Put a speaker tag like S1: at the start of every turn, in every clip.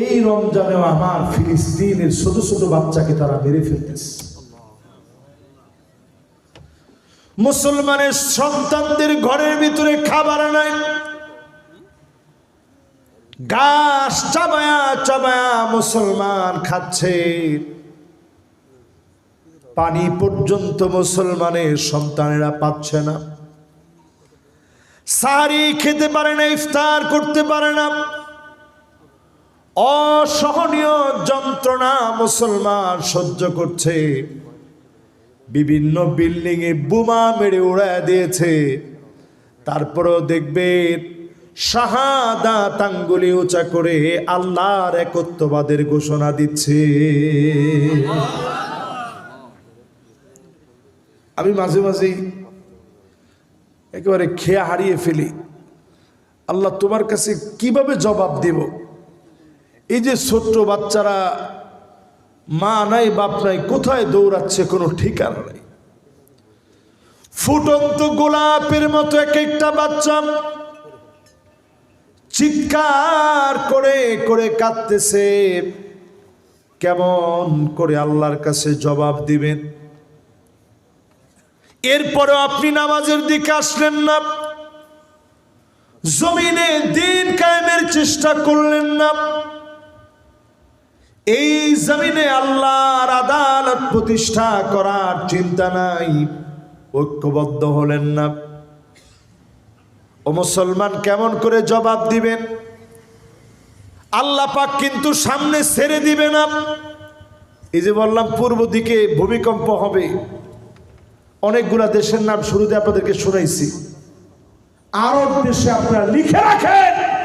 S1: এই রমজানেও আমার ফিলিস্তিনের ছোট ছোট বাচ্চাকে তারা মেরে ফেলতেছে। মুসলমানের সন্তানদের ঘরের ভিতরে খাবার নাই গাছ চাবায়া চাবায়া মুসলমান খাচ্ছে। পানি পর্যন্ত মুসলমানের সন্তানেরা পাচ্ছে না। সারি খেতে পারে না, ইফতার করতে পারে না। অসহনীয় যন্ত্রণা মুসলমান সহ্য করছে। বিভিন্ন বিল্ডিং এ বোমা মেরে উড়ায় দিয়েছে। তারপরেও দেখবেন শাহাদা তাঙ্গুলি উঁচা করে আল্লাহর একত্ববাদের ঘোষণা দিচ্ছে। আমি মাঝে মাঝেই একেবারে খেয়া হারিয়ে ফেলি। আল্লাহ তোমার কাছে কীভাবে জবাব দেব? এই যে ছোট্ট বাচ্চারা মা নাই, বাপ নাই, কোথায় দৌড়াচ্ছে কোনো ঠিকানা নাই। ফুটন্ত গোলাপের মতো এক একটা বাচ্চা চিৎকার করে করে কাঁদতেছে। কেমন করে আল্লাহর কাছে জবাব দিবেন? এরপরেও আপনি নামাজের দিকে আসলেন না। জমিনে দিন কায়েমের চেষ্টা করলেন না। এই জমিনে আল্লাহর আদালত প্রতিষ্ঠা করার চিন্তা নাই। ঐক্যবদ্ধ হলেন না। ও মুসলমান কেমন করে জবাব দিবেন? আল্লাহ পাক কিন্তু সামনে ছেড়ে দিবে না। এই যে বললাম, পূর্ব দিকে ভূমিকম্প হবে। অনেকগুলা দেশের নাম শুরুতে আপনাদেরকে শুনাইছি। আরব দেশে আপনারা লিখে রাখেন।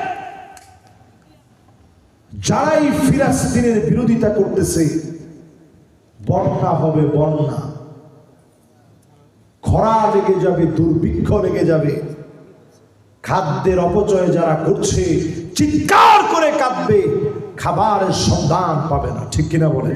S1: যারাই ফিলিস্তিনের বিরোধিতা করতেছে, বন্যা হবে বন্যা। খরা লেগে যাবে, দুর্ভিক্ষ লেগে যাবে। খাদ্যের অপচয় যারা করছে, চিৎকার করে কাঁদবে, খাবারের সন্ধান পাবে না, ঠিক কিনা বলে